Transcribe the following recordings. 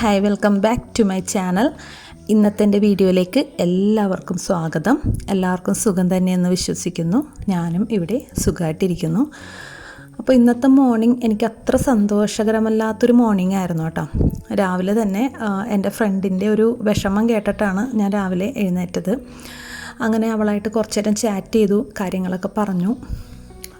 Hi welcome back to my channel. ഇന്നത്തെ എന്റെ വീഡിയോയിലേക്ക് എല്ലാവർക്കും സ്വാഗതം. എല്ലാവർക്കും സുഖം തന്നെയെന്ന് വിശ്വസിക്കുന്നു. ഞാനും ഇവിടെ സുഖമായിട്ടിരിക്കുന്നു. അപ്പോൾ ഇന്നത്തെ മോർണിംഗ് എനിക്ക് അത്ര സന്തോഷകരമല്ലാത്തൊരു മോർണിംഗ് ആയിരുന്നു കേട്ടോ. രാവിലെ തന്നെ എന്റെ ഫ്രണ്ടിന്റെ ഒരു വിഷമം കേട്ടിട്ടാണ് ഞാൻ രാവിലെ എഴുന്നേറ്റത്. അങ്ങനെ അവളായിട്ട് കുറച്ചേരം ചാറ്റ് ചെയ്തു കാര്യങ്ങളൊക്കെ പറഞ്ഞു.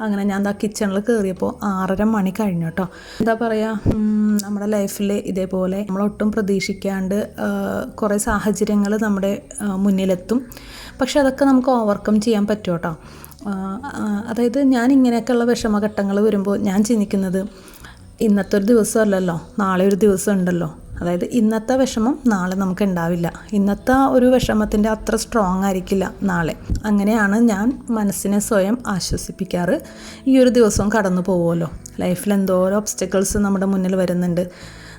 അങ്ങനെ ഞാൻ എന്താ കിച്ചണിൽ കയറിയപ്പോൾ ആറര മണി കഴിഞ്ഞു കേട്ടോ എന്താ പറയുക നമ്മുടെ ലൈഫിൽ ഇതേപോലെ നമ്മളൊട്ടും പ്രതീക്ഷിക്കാണ്ട് ആ, കുറേ സാഹചര്യങ്ങൾ നമ്മുടെ ആ, മുന്നിലെത്തും. പക്ഷെ അതൊക്കെ നമുക്ക് ഓവർകം ചെയ്യാൻ പറ്റും കേട്ടോ ആ, ആ, അതായത് ഞാൻ ഇങ്ങനെയൊക്കെയുള്ള വിഷമഘട്ടങ്ങൾ വരുമ്പോൾ ഞാൻ ചിന്തിക്കുന്നത് ഇന്നത്തെ ഒരു ദിവസമല്ലല്ലോ നാളെ ഒരു ദിവസം ഉണ്ടല്ലോ അതായത് ഇന്നത്തെ വിഷമം നാളെ നമുക്ക് ഉണ്ടാവില്ല. ഇന്നത്തെ ഒരു വിഷമത്തിന്റെ അത്ര സ്ട്രോങ് ആയിരിക്കില്ല നാളെ. അങ്ങനെയാണ് ഞാൻ മനസ്സിനെ സ്വയം ആശ്വസിപ്പിക്കാറ്. ഈ ഒരു ദിവസവും കടന്നു പോകുമല്ലോ ലൈഫിൽ എന്തോരോ ഒബ്സ്റ്റക്കിൾസ് നമ്മുടെ മുന്നിൽ വരുന്നുണ്ട്.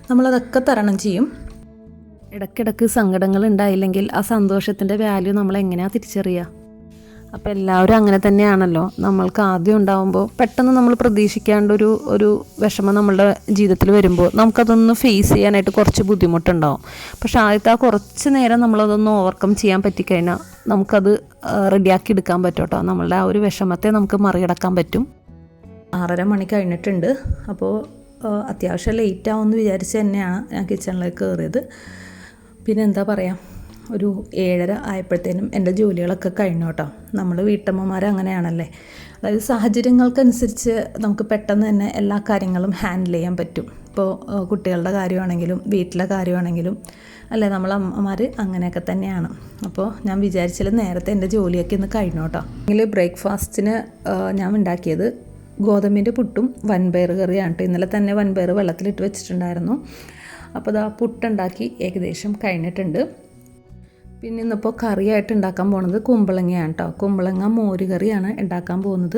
നമ്മളതൊക്കെ തരണം ചെയ്യും. ഇടയ്ക്കിടയ്ക്ക് സങ്കടങ്ങൾ ഉണ്ടായില്ലെങ്കിൽ ആ സന്തോഷത്തിന്റെ വാല്യൂ നമ്മൾ എങ്ങനെയാണ് തിരിച്ചറിയുക? അപ്പോൾ എല്ലാവരും അങ്ങനെ തന്നെയാണല്ലോ. നമ്മൾക്ക് ആദ്യം ഉണ്ടാകുമ്പോൾ പെട്ടെന്ന് നമ്മൾ പ്രതീക്ഷിക്കാണ്ട് ഒരു ഒരു വിഷമം നമ്മളുടെ ജീവിതത്തിൽ വരുമ്പോൾ നമുക്കതൊന്ന് ഫേസ് ചെയ്യാനായിട്ട് കുറച്ച് ബുദ്ധിമുട്ടുണ്ടാവും. പക്ഷെ ആദ്യത്തെ ആ കുറച്ച് നേരം നമ്മളതൊന്ന് ഓവർകം ചെയ്യാൻ പറ്റിക്കഴിഞ്ഞാൽ നമുക്കത് റെഡിയാക്കി എടുക്കാൻ പറ്റും കേട്ടോ നമ്മളുടെ ആ ഒരു വിഷമത്തെ നമുക്ക് മറികടക്കാൻ പറ്റും. ആറര മണി കഴിഞ്ഞിട്ടുണ്ട്. അപ്പോൾ അത്യാവശ്യം ലേറ്റ് ആവുമെന്ന് വിചാരിച്ച് തന്നെയാണ് ഞാൻ കിച്ചണിലേക്ക് കയറിയത്. പിന്നെ എന്താ പറയുക ഒരു ഏഴര ആയപ്പോഴത്തേനും എന്റെ ജോലികളൊക്കെ കഴിഞ്ഞു കേട്ടോ. നമ്മൾ വീട്ടമ്മമാർ അങ്ങനെയാണല്ലേ. അതായത് സാഹചര്യങ്ങൾക്കനുസരിച്ച് നമുക്ക് പെട്ടെന്ന് തന്നെ എല്ലാ കാര്യങ്ങളും ഹാൻഡിൽ ചെയ്യാൻ പറ്റും. ഇപ്പോൾ കുട്ടികളുടെ കാര്യമാണെങ്കിലും വീട്ടിലെ കാര്യമാണെങ്കിലും അല്ലേ നമ്മൾ അമ്മമാർ അങ്ങനെയൊക്കെ തന്നെയാണ്. അപ്പോൾ ഞാൻ വിചാരിച്ചാൽ നേരത്തെ എന്റെ ജോലിയൊക്കെ ഇന്ന് കഴിഞ്ഞു കേട്ടോ. എങ്കിൽ ബ്രേക്ക്ഫാസ്റ്റിന് ഞാൻ ഉണ്ടാക്കിയത് ഗോതമ്പിന്റെ പുട്ടും വൻപയർ കറിയാണ് കേട്ടോ. ഇന്നലെ തന്നെ വൻപയർ വെള്ളത്തിലിട്ട് വെച്ചിട്ടുണ്ടായിരുന്നു. അപ്പോൾ ഇതാ പുട്ടുണ്ടാക്കി ഏകദേശം കഴിഞ്ഞിട്ടുണ്ട്. പിന്നെ ഇന്നിപ്പോൾ കറിയായിട്ട് ഉണ്ടാക്കാൻ പോകുന്നത് കുമ്പളങ്ങയാണ് കേട്ടോ കുമ്പളങ്ങ മോര് കറിയാണ് ഉണ്ടാക്കാൻ പോകുന്നത്.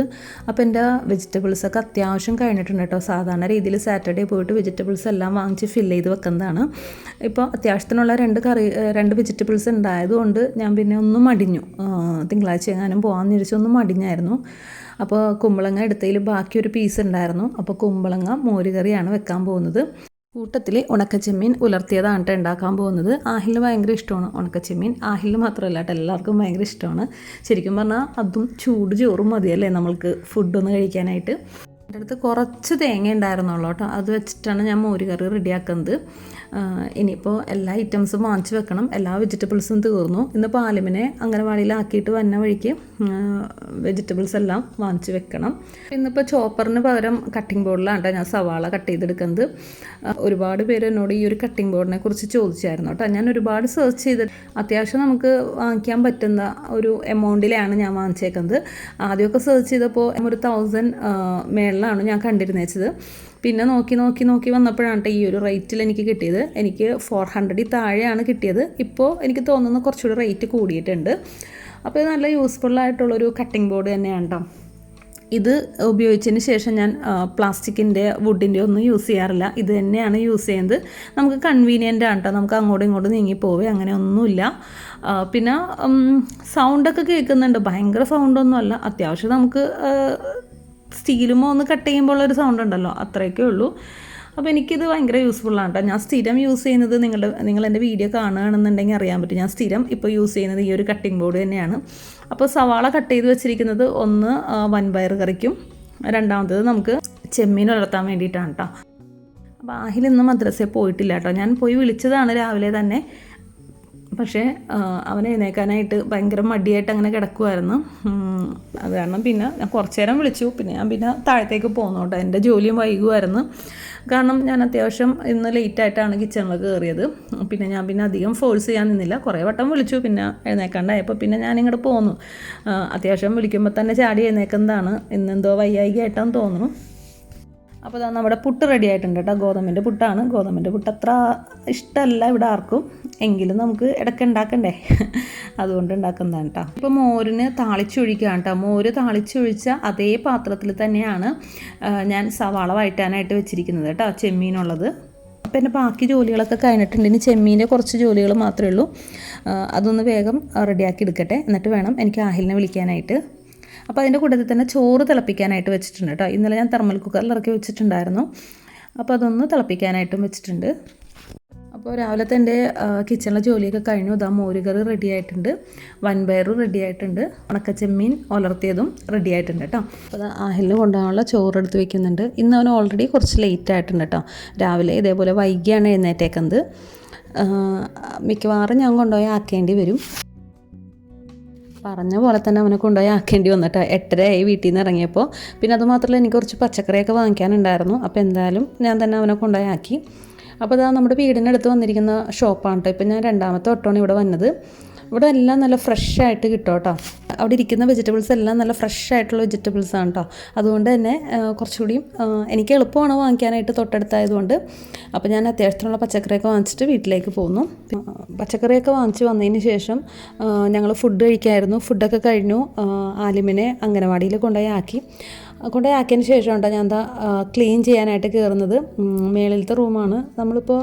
അപ്പോൾ എന്റെ വെജിറ്റബിൾസൊക്കെ അത്യാവശ്യം കഴിഞ്ഞിട്ടുണ്ട് കേട്ടോ സാധാരണ രീതിയിൽ സാറ്റർഡേ പോയിട്ട് വെജിറ്റബിൾസ് എല്ലാം വാങ്ങിച്ച് ഫില്ല് ചെയ്ത് വെക്കുന്നതാണ്. ഇപ്പോൾ അത്യാവശ്യത്തിനുള്ള രണ്ട് കറി രണ്ട് വെജിറ്റബിൾസ് ഉണ്ടായതുകൊണ്ട് ഞാൻ പിന്നെ ഒന്നും മടിഞ്ഞു. തിങ്കളാഴ്ച എങ്ങാനും പോകാമെന്ന് വിചാരിച്ചു മടിഞ്ഞായിരുന്നു. അപ്പോൾ കുമ്പളങ്ങ എടുത്തതിൽ ബാക്കി ഒരു പീസ് ഉണ്ടായിരുന്നു അപ്പോൾ കുമ്പളങ്ങ മോര് കറിയാണ് വെക്കാൻ പോകുന്നത്. കൂട്ടത്തിൽ ഉണക്കച്ചെമ്മീൻ ഉലർത്തിയതാണ് കേട്ടോ ഉണ്ടാക്കാൻ പോകുന്നത്. ആഹിലിന് ഭയങ്കര ഇഷ്ടമാണ് ഉണക്കച്ചെമ്മീൻ. ആഹിലിന് മാത്രമല്ല കേട്ടോ എല്ലാവർക്കും ഭയങ്കര ഇഷ്ടമാണ്. ശരിക്കും പറഞ്ഞാൽ അതും ചൂട് ചോറും മതിയല്ലേ നമ്മൾക്ക് ഫുഡൊന്ന് കഴിക്കാനായിട്ട്? എന്റെ അടുത്ത് കുറച്ച് തേങ്ങ ഉണ്ടായിരുന്നുള്ളൂ കേട്ടോ. അത് വെച്ചിട്ടാണ് ഞാൻ മോരുകറി റെഡിയാക്കുന്നത് ഇനിയിപ്പോൾ എല്ലാ ഐറ്റംസും വാങ്ങിച്ച് വെക്കണം. എല്ലാ വെജിറ്റബിൾസും തീർന്നു. ഇന്ന് പാലുമിനെ അംഗനവാടിയിലാക്കിയിട്ട് വന്ന വഴിക്ക് വെജിറ്റബിൾസ് എല്ലാം വാങ്ങിച്ച് വെക്കണം. ഇന്നിപ്പോൾ ചോപ്പറിന് പകരം കട്ടിംഗ് ബോർഡിലാണ് കേട്ടോ ഞാൻ സവാള കട്ട് ചെയ്തെടുക്കുന്നത്. ഒരുപാട് പേര് എന്നോട് ഈ ഒരു കട്ടിംഗ് ബോർഡിനെ കുറിച്ച് ചോദിച്ചായിരുന്നു കേട്ടോ ഞാൻ ഒരുപാട് സെർച്ച് ചെയ്ത് അത്യാവശ്യം നമുക്ക് വാങ്ങിക്കാൻ പറ്റുന്ന ഒരു എമൗണ്ടിലാണ് ഞാൻ വാങ്ങിച്ചേക്കുന്നത്. ആദ്യമൊക്കെ സെർച്ച് ചെയ്തപ്പോൾ ഒരു തൗസൻഡ് മേളിലാണ് ഞാൻ കണ്ടിരുന്നേച്ചത്. പിന്നെ നോക്കി നോക്കി നോക്കി വന്നപ്പോഴാണ് ഈ ഒരു റേറ്റിൽ എനിക്ക് കിട്ടിയത്. എനിക്ക് ഫോർ ഹൺഡ്രഡിൽ താഴെയാണ് കിട്ടിയത്. ഇപ്പോൾ എനിക്ക് തോന്നുന്നു കുറച്ചുകൂടി റേറ്റ് കൂടിയിട്ടുണ്ട്. അപ്പോൾ ഇത് നല്ല യൂസ്ഫുള്ളായിട്ടുള്ളൊരു കട്ടിംഗ് ബോർഡ് തന്നെയാണ് കേട്ടോ ഇത് ഉപയോഗിച്ചതിന് ശേഷം ഞാൻ പ്ലാസ്റ്റിക്കിന്റെ വുഡിന്റെ ഒന്നും യൂസ് ചെയ്യാറില്ല. ഇത് തന്നെയാണ് യൂസ് ചെയ്യുന്നത്. നമുക്ക് കൺവീനിയന്റ് ആണ് കേട്ടോ നമുക്ക് അങ്ങോട്ടും ഇങ്ങോട്ടും നീങ്ങിപ്പോവേ അങ്ങനെ ഒന്നുമില്ല. പിന്നെ സൗണ്ടൊക്കെ കേൾക്കുന്നുണ്ട്. ഭയങ്കര സൗണ്ടൊന്നും അല്ല. അത്യാവശ്യം നമുക്ക് സ്റ്റീലുമോ ഒന്ന് കട്ട് ചെയ്യുമ്പോൾ ഒരു സൗണ്ട് ഉണ്ടല്ലോ അത്രയൊക്കെ ഉള്ളൂ. അപ്പോൾ എനിക്കിത് ഭയങ്കര യൂസ്ഫുള്ളാണ് കേട്ടോ ഞാൻ സ്ഥിരം യൂസ് ചെയ്യുന്നത് നിങ്ങളുടെ നിങ്ങൾ എന്റെ വീഡിയോ കാണുകയാണെന്നുണ്ടെങ്കിൽ അറിയാൻ പറ്റും. ഞാൻ സ്ഥിരം ഇപ്പോൾ യൂസ് ചെയ്യുന്നത് ഈ ഒരു കട്ടിംഗ് ബോർഡ് തന്നെയാണ്. അപ്പോൾ സവാള കട്ട് ചെയ്ത് വെച്ചിരിക്കുന്നത് ഒന്ന് വൻ വൻപയർ കറിക്കും. രണ്ടാമത്തത് നമുക്ക് ചെമ്മീൻ വളർത്താൻ വേണ്ടിയിട്ടാണ് കേട്ടോ അപ്പോൾ ആഹിൽ ഇന്ന് മദ്രസയിൽ പോയിട്ടില്ല കേട്ടോ ഞാൻ പോയി വിളിച്ചതാണ് രാവിലെ തന്നെ. പക്ഷേ അവനെ എഴുന്നേക്കാനായിട്ട് ഭയങ്കര മടിയായിട്ട് അങ്ങനെ കിടക്കുമായിരുന്നു അത് കാരണം പിന്നെ ഞാൻ കുറച്ചു നേരം വിളിച്ചു. പിന്നെ ഞാൻ പിന്നെ താഴത്തേക്ക് പോന്നു കേട്ടോ. എന്റെ ജോലിയും വൈകുമായിരുന്നു കാരണം ഞാൻ അത്യാവശ്യം ഇന്ന് ലേറ്റായിട്ടാണ് കിച്ചണിൽ കയറിയത് പിന്നെ ഞാൻ പിന്നെ അധികം ഫോഴ്സ് ചെയ്യാൻ നിന്നില്ല. കുറേ വട്ടം വിളിച്ചു. പിന്നെ എഴുന്നേക്കാണ്ടായപ്പോൾ പിന്നെ ഞാൻ ഇങ്ങോട്ട് പോന്നു അത്യാവശ്യം വിളിക്കുമ്പോൾ തന്നെ ചാടി എഴുന്നേക്കുന്നതാണ്. ഇന്നെന്തോ വയ്യായികയായിട്ടാന്ന് തോന്നുന്നു. അപ്പോൾ ദാ നമ്മുടെ പുട്ട് റെഡി ആയിട്ടുണ്ട് കേട്ടോ. ഗോതമ്പിന്റെ പുട്ടാണ്. ഗോതമ്പിന്റെ പുട്ട് അത്ര ഇഷ്ടമല്ല ഇവിടെ ആർക്കും. എങ്കിലും നമുക്ക് ഇടയ്ക്ക് ഉണ്ടാക്കണ്ടേ? അതുകൊണ്ട് ഉണ്ടാക്കുന്നതാണ് കേട്ടോ. ഇപ്പോൾ മോരിന് താളിച്ചൊഴിക്കുകയാണ് കേട്ടോ. മോര് താളിച്ചൊഴിച്ച അതേ പാത്രത്തിൽ തന്നെയാണ് ഞാൻ സവാള വഴറ്റാനായിട്ട് വെച്ചിരിക്കുന്നത് കേട്ടോ ചെമ്മീനുള്ളത്. അപ്പം എന്റെ ബാക്കി ജോലികളൊക്കെ കഴിഞ്ഞിട്ടുണ്ട്. ഇനി ചെമ്മീന്റെ കുറച്ച് ജോലികൾ മാത്രമേ ഉള്ളൂ. അതൊന്ന് വേഗം റെഡിയാക്കി എടുക്കട്ടെ. എന്നിട്ട് വേണം എനിക്ക് ആഹിലിനെ വിളിക്കാനായിട്ട്. അപ്പോൾ അതിന്റെ കൂട്ടത്തിൽ തന്നെ ചോറ് തിളപ്പിക്കാനായിട്ട് വെച്ചിട്ടുണ്ട് കേട്ടോ. ഇന്നലെ ഞാൻ തെർമൽ കുക്കറിൽ ഇറക്കി വെച്ചിട്ടുണ്ടായിരുന്നു. അപ്പോൾ അതൊന്ന് തിളപ്പിക്കാനായിട്ടും വെച്ചിട്ടുണ്ട്. അപ്പോൾ രാവിലത്തെ എന്റെ കിച്ചണിലെ ജോലിയൊക്കെ കഴിഞ്ഞു. ഇതാ മോരുകറി റെഡി ആയിട്ടുണ്ട്. വൻപയർ റെഡി ആയിട്ടുണ്ട്. ഉണക്കച്ചെമ്മീൻ ഉലർത്തിയതും റെഡി ആയിട്ടുണ്ട് കേട്ടോ. അപ്പോൾ അത് ആഹിലിന് കൊണ്ടുപോകാനുള്ള ചോറ് എടുത്ത് വെക്കുന്നുണ്ട്. ഇന്ന് അവൻ ഓൾറെഡി കുറച്ച് ലേറ്റ് ആയിട്ടുണ്ട് കേട്ടോ. രാവിലെ ഇതേപോലെ വൈകിയാണ് എഴുന്നേറ്റേക്കുന്നത്. മിക്കവാറും ഞാൻ കൊണ്ടുപോയി ആക്കേണ്ടി വരും. പറഞ്ഞ പോലെ തന്നെ അവനെ കൊണ്ടുപോയി ആക്കേണ്ടി വന്നിട്ട് എട്ടരയായി വീട്ടിൽ നിന്ന് ഇറങ്ങിയപ്പോൾ. പിന്നെ അതുമാത്രമല്ല എനിക്ക് കുറച്ച് പച്ചക്കറിയൊക്കെ വാങ്ങിക്കാനുണ്ടായിരുന്നു. അപ്പോൾ എന്തായാലും ഞാൻ തന്നെ അവനെ കൊണ്ടുപോയി ആക്കി. അപ്പോൾ അതാ നമ്മുടെ വീടിനടുത്ത് വന്നിരിക്കുന്ന ഷോപ്പാണ് കേട്ടോ. ഇപ്പം ഞാൻ രണ്ടാമത്തെ ഓട്ടമാണ് ഇവിടെ വന്നത്. ഇവിടെ എല്ലാം നല്ല ഫ്രഷ് ആയിട്ട് കിട്ടും കേട്ടോ. അവിടെ ഇരിക്കുന്ന വെജിറ്റബിൾസ് എല്ലാം നല്ല ഫ്രഷ് ആയിട്ടുള്ള വെജിറ്റബിൾസ് ആണ് കേട്ടോ അതുകൊണ്ട് തന്നെ കുറച്ചുകൂടി എനിക്ക് എളുപ്പമാണ് വാങ്ങിക്കാനായിട്ട് തൊട്ടടുത്തായതുകൊണ്ട്. അപ്പോൾ ഞാൻ അത്യാവശ്യത്തിനുള്ള പച്ചക്കറിയൊക്കെ വാങ്ങിച്ചിട്ട് വീട്ടിലേക്ക് പോന്നു. പച്ചക്കറിയൊക്കെ വാങ്ങിച്ച് വന്നതിന് ശേഷം ഞങ്ങൾ ഫുഡ് കഴിക്കായിരുന്നു. ഫുഡൊക്കെ കഴിഞ്ഞു. ആലിമിനെ അംഗനവാടിയിൽ കൊണ്ടുപോയി ആക്കി. കൊണ്ടുപോയി ആക്കിയതിന് ശേഷം കേട്ടോ ഞാൻ എന്താ ക്ലീൻ ചെയ്യാനായിട്ട് കയറുന്നത് മേളിലത്തെ റൂമാണ് നമ്മളിപ്പോൾ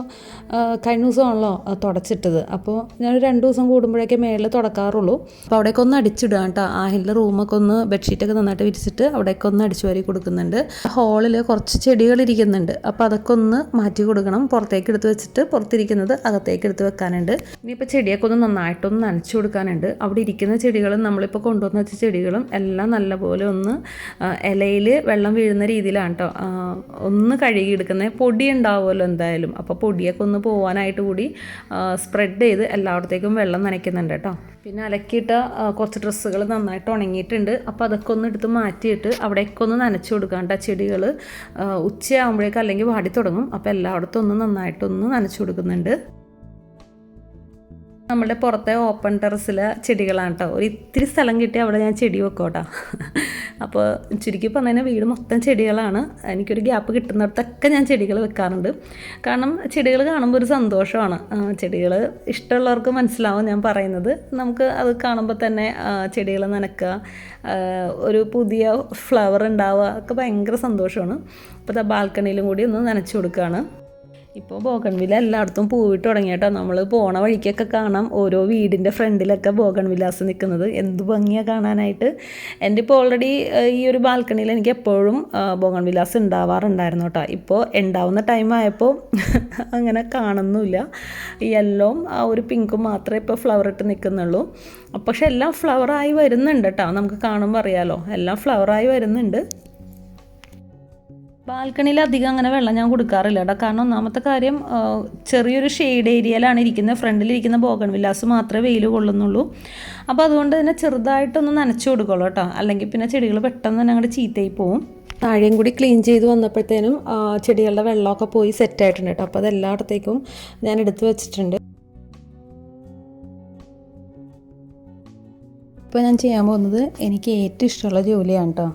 കഴിഞ്ഞ ദിവസമാണല്ലോ തുടച്ചിട്ടത്. അപ്പോൾ ഞാൻ രണ്ട് ദിവസം കൂടുമ്പോഴേക്കേ മേളിൽ തുടക്കാറുള്ളൂ. അപ്പോൾ അവിടേക്ക് ഒന്ന് അടിച്ചിടുക. കേട്ടോ ആഹിലിന്റെ റൂമൊക്കെ ഒന്ന് ബെഡ്ഷീറ്റൊക്കെ നന്നായിട്ട് വിരിച്ചിട്ട് അവിടെയൊക്കെ ഒന്ന് അടിച്ചു വാരി കൊടുക്കുന്നുണ്ട്. ഹാളിൽ കുറച്ച് ചെടികൾ ഇരിക്കുന്നുണ്ട്. അപ്പോൾ അതൊക്കെ ഒന്ന് മാറ്റി കൊടുക്കണം. പുറത്തേക്ക് എടുത്ത് വെച്ചിട്ട് പുറത്തിരിക്കുന്നത് അകത്തേക്ക് എടുത്ത് വെക്കാനുണ്ട്. ഇനിയിപ്പോൾ ചെടിയൊക്കെ ഒന്ന് നന്നായിട്ടൊന്ന് നനച്ചു കൊടുക്കാനുണ്ട്. അവിടെ ഇരിക്കുന്ന ചെടികളും നമ്മളിപ്പോൾ കൊണ്ടുവന്ന് വെച്ച ചെടികളും എല്ലാം നല്ലപോലെ ഒന്ന് ഇലയിൽ വെള്ളം വീഴുന്ന രീതിയിലാണ് കേട്ടോ ഒന്ന് കഴുകിയെടുക്കുന്നത് പൊടി ഉണ്ടാവുമല്ലോ എന്തായാലും. അപ്പോൾ പൊടിയൊക്കെ ഒന്ന് പോകാനായിട്ട് കൂടി സ്പ്രെഡ് ചെയ്ത് എല്ലായിടത്തേക്കും വെള്ളം നനയ്ക്കുന്നുണ്ട് കേട്ടോ പിന്നെ അലക്കിയിട്ട കുറച്ച് ഡ്രസ്സുകൾ നന്നായിട്ട് ഉണങ്ങിയിട്ടുണ്ട്. അപ്പോൾ അതൊക്കെ ഒന്ന് എടുത്ത് മാറ്റിയിട്ട് അവിടേക്ക് ഒന്ന് നനച്ചു കൊടുക്കാം കേട്ടോ ചെടികൾ ഉച്ചയാകുമ്പോഴേക്കും അല്ലെങ്കിൽ വാടി തുടങ്ങും. അപ്പോൾ എല്ലായിടത്തും ഒന്ന് നന്നായിട്ടൊന്ന് നനച്ചു കൊടുക്കുന്നുണ്ട്. നമ്മുടെ പുറത്തെ ഓപ്പൺ ടെറസിലെ ചെടികളാണ് കേട്ടോ ഒരു ഇത്തിരി സ്ഥലം കിട്ടി അവിടെ ഞാൻ ചെടി വെക്കും കേട്ടോ അപ്പോൾ ചുരുക്കി പറഞ്ഞാൽ വീട് മൊത്തം ചെടികളാണ്. എനിക്കൊരു ഗ്യാപ്പ് കിട്ടുന്നിടത്തൊക്കെ ഞാൻ ചെടികൾ വെക്കാറുണ്ട്. കാരണം ചെടികൾ കാണുമ്പോൾ ഒരു സന്തോഷമാണ്. ചെടികൾ ഇഷ്ടമുള്ളവർക്ക് മനസ്സിലാവും ഞാൻ പറയുന്നത്. നമുക്ക് അത് കാണുമ്പോൾ തന്നെ ചെടികൾ നനക്കുക ഒരു പുതിയ ഫ്ലവർ ഉണ്ടാവുക ഒക്കെ ഭയങ്കര സന്തോഷമാണ്. അപ്പോൾ ബാൽക്കണിയിലും കൂടി ഒന്ന് നനച്ചു കൊടുക്കുകയാണ് ഇപ്പോൾ ബോഗൺവില്ല എല്ലായിടത്തും പൂവിട്ട് തുടങ്ങി കേട്ടോ. നമ്മൾ പോണ വഴിക്കൊക്കെ കാണാം ഓരോ വീടിന്റെ ഫ്രണ്ടിലൊക്കെ ബോഗൺവില്ലാസ് നിൽക്കുന്നത് എന്ത് ഭംഗിയാണ് കാണാനായിട്ട്. എന്റെ ഇപ്പോൾ ഓൾറെഡി ഈ ഒരു ബാൽക്കണിയിൽ എനിക്ക് എപ്പോഴും ബോഗൺവില്ലാസ് ഉണ്ടാവാറുണ്ടായിരുന്നു കേട്ടോ. ഇപ്പോൾ ഉണ്ടാവുന്ന ടൈം ആയപ്പോൾ അങ്ങനെ കാണുന്നില്ല യെല്ലോം ആ ഒരു പിങ്കും മാത്രമേ ഇപ്പോൾ ഫ്ലവർ ഇട്ട് നിൽക്കുന്നുള്ളൂ പക്ഷെ എല്ലാം ഫ്ലവറായി വരുന്നുണ്ട് കേട്ടോ. നമുക്ക് കാണുമ്പോൾ അറിയാലോ. എല്ലാം ഫ്ലവറായി വരുന്നുണ്ട്. ബാൽക്കണിയിൽ അധികം അങ്ങനെ വെള്ളം ഞാൻ കൊടുക്കാറില്ല കേട്ടോ കാരണം ഒന്നാമത്തെ കാര്യം ചെറിയൊരു ഷെയ്ഡ് ഏരിയയിലാണ് ഇരിക്കുന്നത്. ഫ്രണ്ടിലിരിക്കുന്ന ബോഗൺ വില്ലാസ് മാത്രമേ വെയിൽ കൊള്ളുന്നുള്ളൂ. അപ്പോൾ അതുകൊണ്ട് തന്നെ ചെറുതായിട്ടൊന്ന് നനച്ചു കൊടുക്കുള്ളൂ കേട്ടോ അല്ലെങ്കിൽ പിന്നെ ചെടികൾ പെട്ടെന്ന് തന്നെ അങ്ങോട്ട് ചീത്തയായി പോവും. താഴെയും കൂടി ക്ലീൻ ചെയ്ത് വന്നപ്പോഴത്തേനും ചെടികളുടെ വെള്ളമൊക്കെ പോയി സെറ്റായിട്ടുണ്ട് കേട്ടോ അപ്പോൾ അത് എല്ലായിടത്തേക്കും ഞാൻ എടുത്തു വെച്ചിട്ടുണ്ട്. ഇപ്പോൾ ഞാൻ ചെയ്യാൻ പോകുന്നത് എനിക്ക് ഏറ്റവും ഇഷ്ടമുള്ള ജോലിയാണ് കേട്ടോ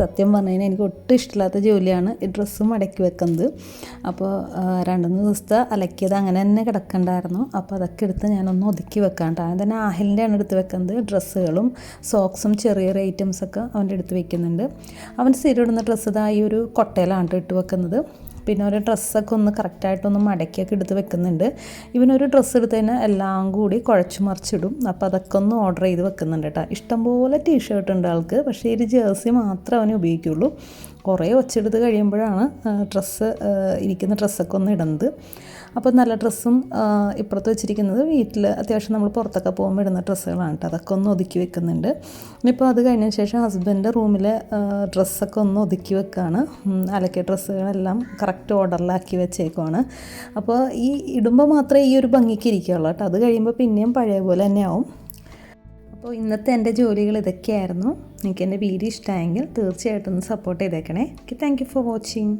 സത്യം പറഞ്ഞു കഴിഞ്ഞാൽ എനിക്ക് ഒട്ടും ഇഷ്ടമില്ലാത്ത ജോലിയാണ് ഈ ഡ്രസ്സ് മടക്കി വെക്കുന്നത്. അപ്പോൾ രണ്ട് മൂന്ന് ദിവസത്തെ അലക്കിയത് അങ്ങനെ തന്നെ കിടക്കണ്ടായിരുന്നു. അപ്പോൾ അതൊക്കെ എടുത്ത് ഞാനൊന്ന് ഒതുക്കി വെക്കാണ്ട്. ആദ്യം തന്നെ ആഹിലിന്റെയാണ് എടുത്ത് വെക്കുന്നത്. ഡ്രസ്സുകളും സോക്സും ചെറിയ ചെറിയ ഐറ്റംസൊക്കെ അവന്റെ എടുത്ത് വെക്കുന്നുണ്ട്. അവൻ സ്ഥിരം ഇടുന്ന ഡ്രസ്സ് ഇതാ ഈ ഒരു കൊട്ടയിലാണ് ഇട്ട് വെക്കുന്നത്. പിന്നെ ഒരു ഡ്രസ്സൊക്കെ ഒന്ന് കറക്റ്റായിട്ടൊന്ന് മടക്കിയൊക്കെ എടുത്ത് വെക്കുന്നുണ്ട്. ഇവനൊരു ഡ്രസ്സ് എടുത്ത് തന്നെ എല്ലാം കൂടി കുഴച്ച് മറിച്ചിടും. അപ്പോൾ അതൊക്കെ ഒന്ന് ഓർഡർ ചെയ്ത് വെക്കുന്നുണ്ട് കേട്ടോ ഇഷ്ടംപോലെ ടീഷർട്ട് ഉണ്ട് ആൾക്ക്. പക്ഷേ ഒരു ജേഴ്സി മാത്രമേ അവന് ഉപയോഗിക്കുള്ളൂ. കുറേ ഒച്ചെടുത്ത് കഴിയുമ്പോഴാണ് ഡ്രസ്സ് ഇരിക്കുന്ന ഡ്രസ്സൊക്കെ ഒന്ന് ഇടുന്നത്. അപ്പോൾ നല്ല ഡ്രസ്സും ഇപ്പുറത്ത് വെച്ചിരിക്കുന്നത് വീട്ടിൽ അത്യാവശ്യം നമ്മൾ പുറത്തൊക്കെ പോകുമ്പോൾ ഇടുന്ന ഡ്രസ്സുകളാണ് കേട്ടോ. അതൊക്കെ ഒന്ന് ഒതുക്കി വെക്കുന്നുണ്ട്. ഇനിയിപ്പോൾ അത് കഴിഞ്ഞ ശേഷം ഹസ്ബൻഡിന്റെ റൂമിലെ ഡ്രസ്സൊക്കെ ഒന്ന് ഒതുക്കി വെക്കുകയാണ് അലക്കിയ ഡ്രസ്സുകളെല്ലാം കറക്റ്റ് ഓർഡറിലാക്കി വെച്ചേക്കുവാണ്. അപ്പോൾ ഈ ഇടുമ്പോൾ മാത്രമേ ഈ ഒരു ഭംഗിക്ക് ഇരിക്കുകയുള്ളൂ കേട്ടോ. അത് കഴിയുമ്പോൾ പിന്നെയും പഴയ പോലെ തന്നെ ആവും അപ്പോൾ ഇന്നത്തെ എന്റെ ജോലികൾ ഇതൊക്കെയായിരുന്നു. നിങ്ങൾക്ക് എന്റെ വീഡിയോ ഇഷ്ടമായെങ്കിൽ തീർച്ചയായിട്ടും ഒന്ന് സപ്പോർട്ട് ചെയ്തേക്കണേ. Thank you for watching